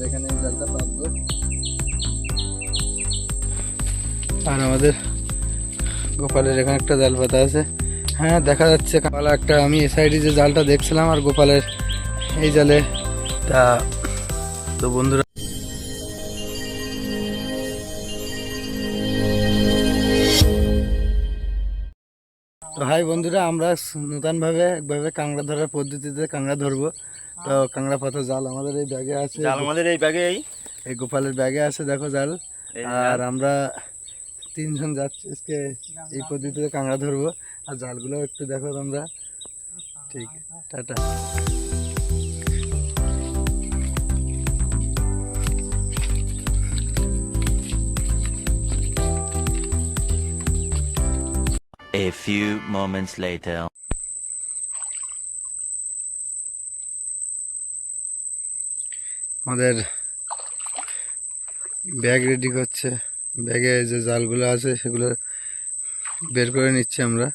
আর এখানে আর আমাদের গোপালের এখানে একটা জাল পাতা আছে। হ্যাঁ দেখা যাচ্ছে গোপাল একটা, আমি এ সাইডে যে জালটা দেখছিলাম আর গোপালের এই জালে, তা তো বন্ধুরা তো হাই বন্ধুরা, আমরা নতুনভাবে একভাবে কাঁকড়া ধরার পদ্ধতিতে কাঁকড়া ধরবো। তো কাঁকড়া পাতা জাল আমাদের এই ব্যাগে আছে। জাল আমাদের এই ব্যাগে এই। এই গোপালের ব্যাগে আছে দেখো জাল। আর আমরা তিনজন যাচ্ছি আজকে এই পদ্ধতিতে কাঁকড়া ধরবো। আর জালগুলো একটু দেখো তোমরা। ঠিক tata. A few moments later. আমাদের ব্যাগ রেডি করছে। ব্যাগে যে জালগুলো আছে সেগুলো বের করে নিচ্ছি আমরা।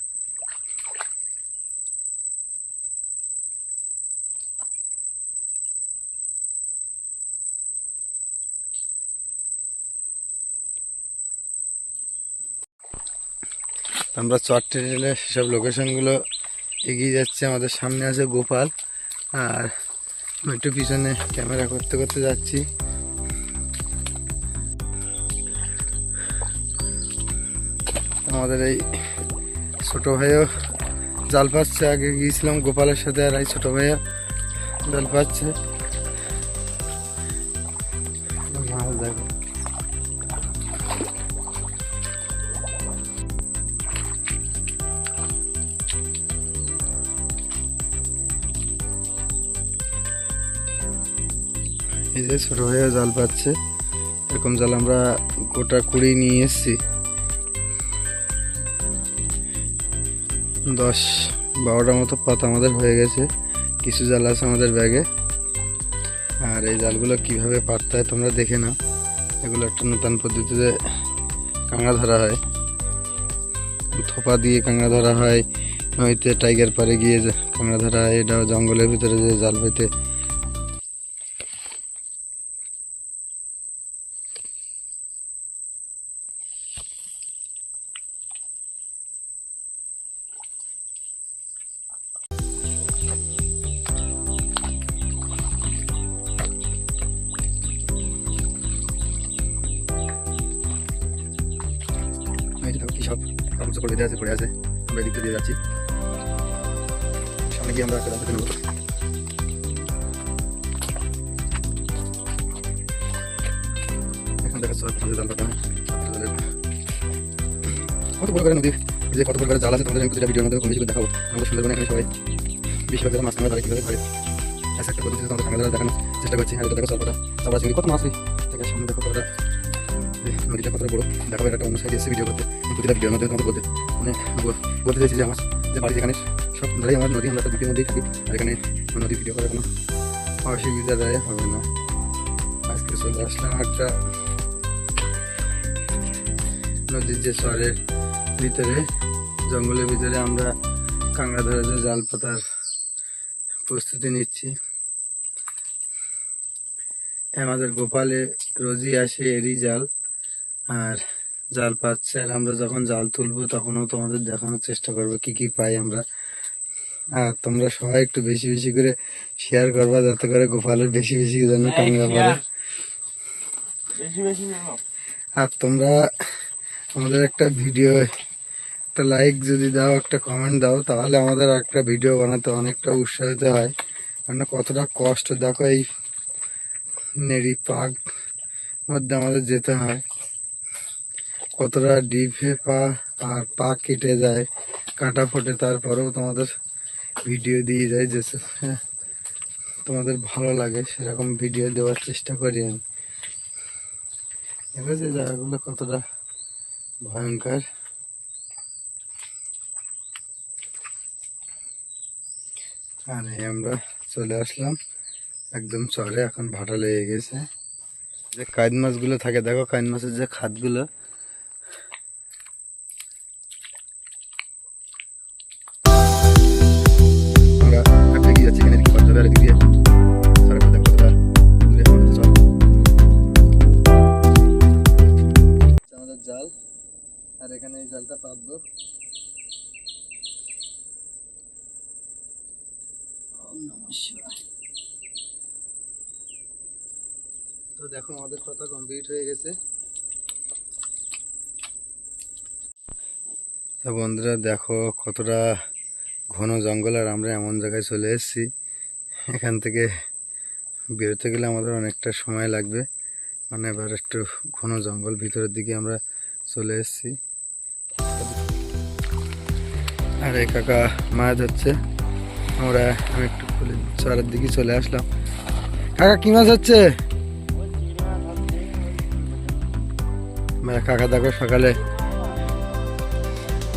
আমরা চট টেলে সেসব লোকেশনগুলো এগিয়ে যাচ্ছে। আমাদের সামনে আছে গোপাল আর একটু পিছনে ক্যামেরা করতে করতে যাচ্ছি। আমাদের এই ছোট ভাইও জাল পাচ্ছে। আগে গিয়েছিলাম গোপালের সাথে আর এই ছোট ভাইও জাল পাচ্ছে। মাছ দেখো। যে ছোট ভাইয়া জাল পাচ্ছে। এরকম জাল আমরা গোটা কুড়ি নিয়ে এসেছি। দশ বারোটা মতো পাতা আমাদের হয়ে গেছে। কিছু জাল আছে আমাদের ব্যাগে। আর এই জালগুলো কীভাবে পাততে হয় তোমরা দেখে নাও। এগুলো একটা নতুন পদ্ধতিতে কাঁকড়া ধরা হয়। থোপা দিয়ে কাঁকড়া ধরা হয়। নইতে টাইগার পারে গিয়ে কাঁকড়া ধরা হয়। এটাও জঙ্গলের ভিতরে যে জাল পেতে কাপড় চোপড় আছে, পড়ে আছে। আমরা এদিক দিয়ে যাচ্ছি। সামনে গিয়ে আমরা একটা রাস্তা নেব এখন দেখা কত বড় করে নদী? যে কত বড় করে জাল আছে, তোমাদের ভিডিওর মধ্যে কম বেশি করে দেখাবো। আমাদের সুন্দরবনে এখানে সবাই। বেশিরভাগ যারা মাছ কাঁকড়া ধরে কীভাবে আচ্ছা একটা পদ্ধতিতে তোমাদের কাঁকড়া দেখানোর চেষ্টা করছি। আর দেখো চাপড়া চিংড়ি কত মাছ সামনে দেখো নদীটা কতটা বড় দেখাবো একটা অন্য সাইডে এসে ভিডিও করতে, প্রতিটা ভিডিওর মধ্যে তোমাদের বলতে মানে বলতে চাইছি যে আমার যে বাড়ি যেখানে সব ধারেই আমার নদী, আমরা নদীর মধ্যেই থাকি, আর এখানে নদী ভিডিও করার কোনো অসুবিধা দেয় হবে না। আজকে চলে আসলাম একটা নদীর যে চরের ভিতরে, জঙ্গলের ভিতরে আমরা কাঁকড়া ধরে যে জাল পাতার প্রস্তুতি নিচ্ছি। আমাদের গোপালে রোজই আসে এরই জাল। আর জাল পাচ্ছে। আর আমরা যখন জাল তুলবো তখনও তোমাদের দেখানোর চেষ্টা করব কি কি পাই আমরা। আর তোমরা সবাই একটু বেশি বেশি করে শেয়ার করবা যাতে করে গোপালের বেশি বেশি যেন টাঙ্গা পড়ে। আর তোমরা আমাদের একটা ভিডিও একটা লাইক যদি দাও একটা কমেন্ট দাও তাহলে আমাদের একটা ভিডিও বানাতে অনেকটা উৎসাহিত হয়। কারণ কতটা কষ্ট দেখো এই নেড়ি পাক মধ্যে আমাদের যেতে হয়। কতটা ডিপে পা আর পা কেটে যায় কাঁটা ফোটে তারপরেও তোমাদের ভিডিও দিয়ে যায় যে হ্যাঁ, তোমাদের ভালো লাগে সেরকম ভিডিও দেওয়ার চেষ্টা করি আমি। দেখেছি জায়গাগুলো কতটা ভয়ঙ্কর। আর আমরা চলে আসলাম একদম চরে এখন ভাটা লেগে গেছে। যে কাইদ মাছগুলো থাকে দেখো কাইদ মাছের যে খাদগুলো হবে আর দিয়ে আমাদের জাল আর এখানে এই জালটা পাতবো তো দেখো আমাদের কথা কমপ্লিট হয়ে গেছে। তো বন্ধুরা দেখো কতটা ঘন জঙ্গল আর আমরা এমন জায়গায় চলে এসেছি। এখান থেকে বেরোতে গেলে আমাদের অনেকটা সময় লাগবে। মানে এবার একটু ঘন জঙ্গল ভিতরের দিকে আমরা চলে এসেছি। আর এই কাকা মাছ ধরছে আমরা আমি একটু খুলে চরের দিকে চলে আসলাম। কাকা, কি মাছ হচ্ছে? মানে কাকা দেখো সকালে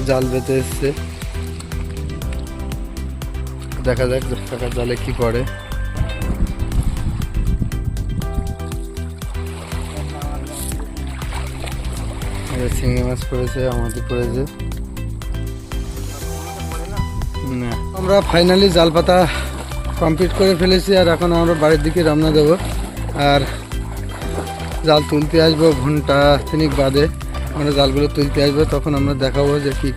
জাল বেঁধে এসছে। দেখা যাক কাকা জালে কি এবার চিংড়ি মাছ পড়েছে, আমাদের পড়েছে। আমরা ফাইনালি জাল পাতা কমপ্লিট করে ফেলেছি আর এখন আমরা বাড়ির দিকে রান্না দেবো। আর জাল তুলতে আসব ঘণ্টা তিনিক বাদে। আমরা জালগুলো তুলতে আসব, তখন আমরা দেখাবো যে কি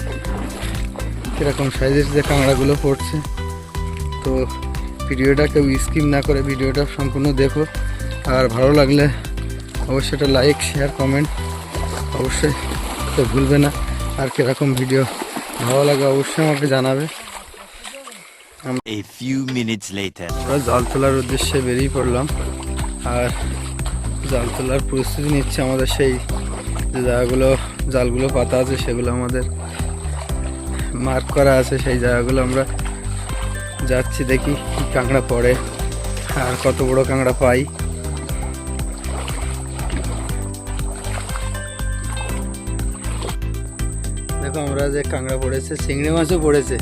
কীরকম সাইজের যে কাঁকড়াগুলো পড়ছে। তো ভিডিওটা কেউ স্কিপ না করে ভিডিওটা সম্পূর্ণ দেখো। আর ভালো লাগলে অবশ্যই একটা লাইক শেয়ার কমেন্ট অবশ্যই তো ভুলবে না। আর কীরকম ভিডিও ভালো লাগে অবশ্যই আমাকে জানাবে. আমরা জাল তোলার উদ্দেশ্যে বেরিয়ে পড়লাম। আর জাল তোলার প্রস্তুতি নিচ্ছে আমাদের সেই যে জায়গাগুলো জালগুলো পাতা আছে সেগুলো আমাদের মার্ক করা আছে সেই জায়গাগুলো আমরা যাচ্ছি দেখি কি কাঁকড়া পড়ে আর কত বড় কাঁকড়া পাই। দেখো আমরা যে কাঁকড়া পড়েছে, চিংড়ি মাছও পড়েছে।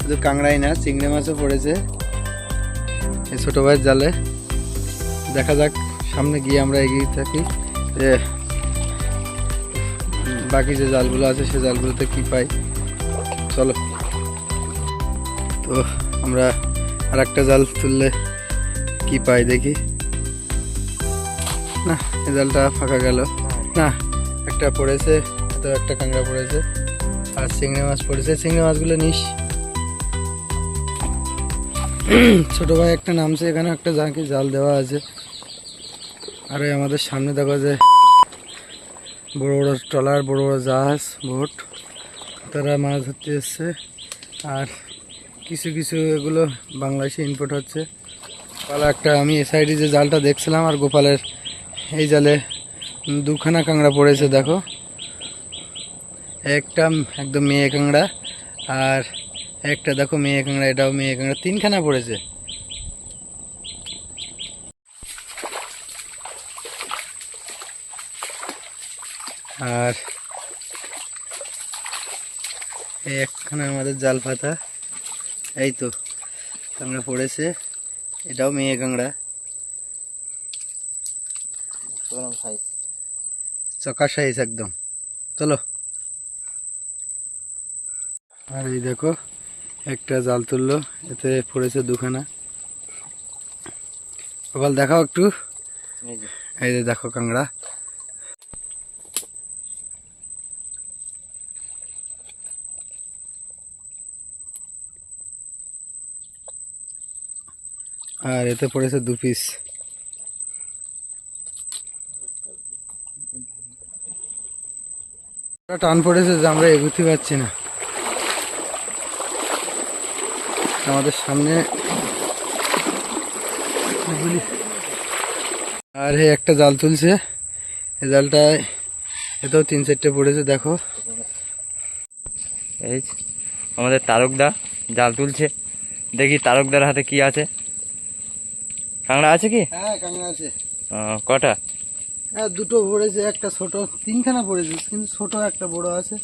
শুধু কাঁকড়াই না, চিংড়ি মাছও পড়েছে। এই ছোটো ভাইয়ের জালে। দেখা যাক, সামনে গিয়ে আমরা এগিয়ে থাকি যে বাকি যে জালগুলো আছে, সে জালগুলোতে কি পাই। চলো। তো আমরা আর একটা জাল তুললে কি পাই দেখি? না, এই জালটা ফাঁকা গেল। না, একটা পড়েছে তো একটা কাঁকড়া পড়েছে, আর চিংড়ি মাছ পড়েছে। চিংড়ি মাছগুলো নিস। ছোট ভাই একটা নামছে, এখানে একটা জাঁকি জাল দেওয়া আছে। আর, আমাদের সামনে দেখো যে বড় বড় ট্রলার, বড় বড় জাহাজ, বোট। তারা মাছ ধরতে এসছে। আর কিছু কিছু এগুলো বাংলাদেশে ইনপুট হচ্ছে। গোপাল একটা আমি এ সাইডে যে জালটা দেখছিলাম আর গোপালের, এই জালে দুখানা কাঁকড়া পড়েছে, দেখো। একটা একদম মেয়ে কাঁকড়া আর একটা, দেখো মেয়ে কাঁকড়া, এটাও মেয়ে কাঁকড়া, তিনখানা পড়েছে। আর একখানা আমাদের জাল পাতা। এই তো কাঁকড়া পড়েছে। এটাও মেয়ে কাঁকড়া। চকা সাইজ। একদম। চলো। আর এই দেখো একটা জাল তুললো এতে পড়েছে দুখানা। কপাল দেখাও একটু। এই যে দেখো কাঁকড়া। আর এতে পড়েছে দু পিস টান পড়েছে যে আমরা এগুতে পারছি না। আমাদের সামনে আর এই একটা জাল তুলছে। এই জালটায় এতেও তিন চারটে পড়েছে, দেখো। এই আমাদের তারকদা জাল তুলছে। দেখি তারকদার হাতে কি আছে। কাঁকড়া আছে কি? হ্যাঁ কাঁকড়া আছে। কটা? হ্যাঁ দুটো পড়েছে একটা ছোট তিনখানা পড়েছে কিন্তু ছোট একটা বড় আছে।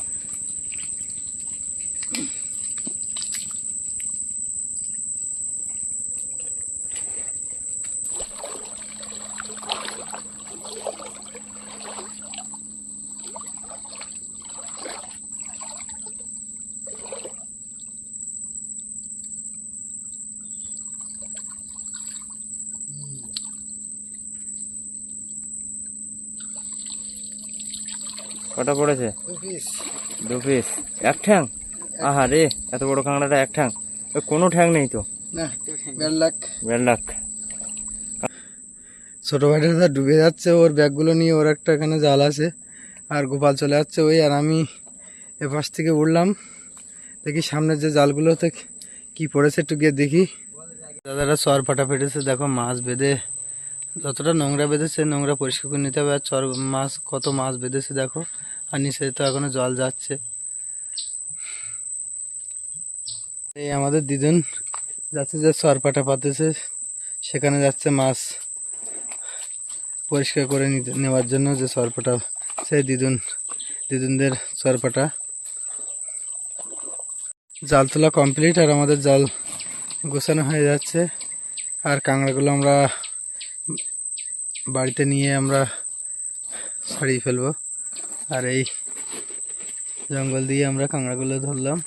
কটা পড়েছে? দু পিস দু পিস এক ঠ্যাং? আহা রে এত বড় কাঁকড়াটা এক ঠ্যাং। কোনো ঠ্যাং নেই তো। ছোটো ভাইটা তো ডুবে যাচ্ছে ওর ব্যাগগুলো নিয়ে ওর একটা এখানে জাল আছে। আর গোপাল চলে যাচ্ছে ওই আর আমি এপাশ থেকে উঠলাম। দেখি সামনের যে জালগুলোতে কি পড়েছে একটু গিয়ে দেখি। দাদারা সর ফাটা ফেটেছে দেখো মাছ বেঁধে যতটা নোংরা বেঁধেছে, নোংরা পরিষ্কার করে নিতে হবে। আর চর মাছ, কত মাছ বেঁধেছে দেখো। আর নিচে তো এখনও জল যাচ্ছে। এই আমাদের দিদুন যাচ্ছে যে চর পাটা পাতেছে। সেখানে যাচ্ছে মাছ পরিষ্কার করে নেওয়ার জন্য যে চরপাটা সেই দিদুন, দিদুনদের চরপাটা জাল তোলা কমপ্লিট আর আমাদের জাল গোছানো হয়ে যাচ্ছে। আর কাঁকড়াগুলো আমরা বাড়িতে নিয়ে আমরা সারিয়ে ফেলব। আর এই জঙ্গল দিয়ে আমরা কাঁকড়াগুলো ধরলাম।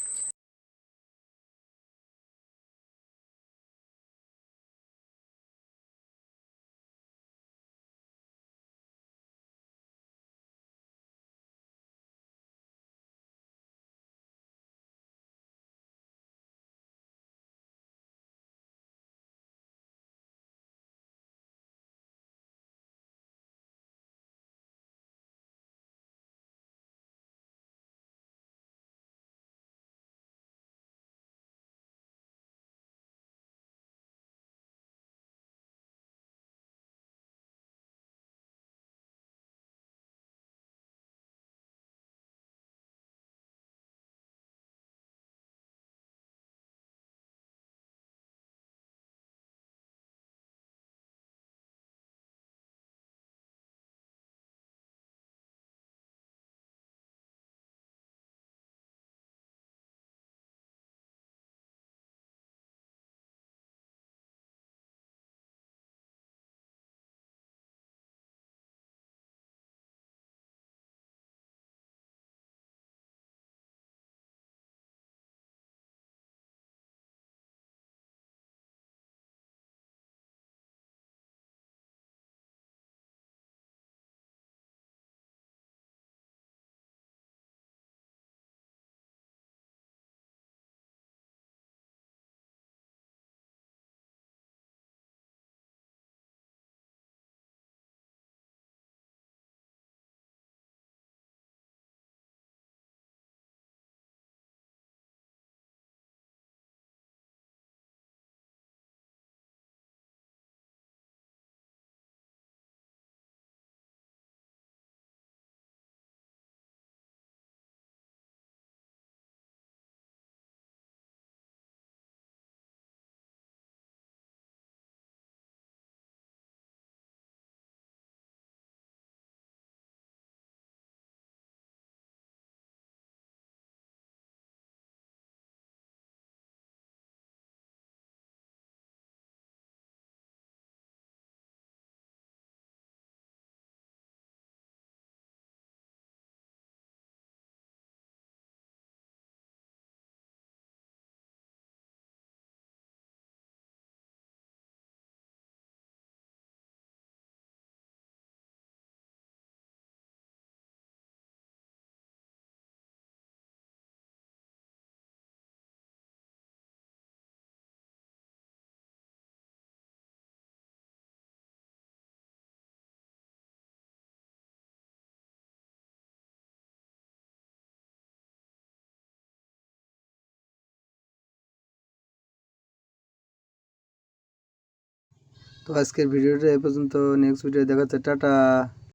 তো আজকের ভিডিওটা এ পর্যন্ত নেক্সট ভিডিও দেখাচ্ছে টাটা।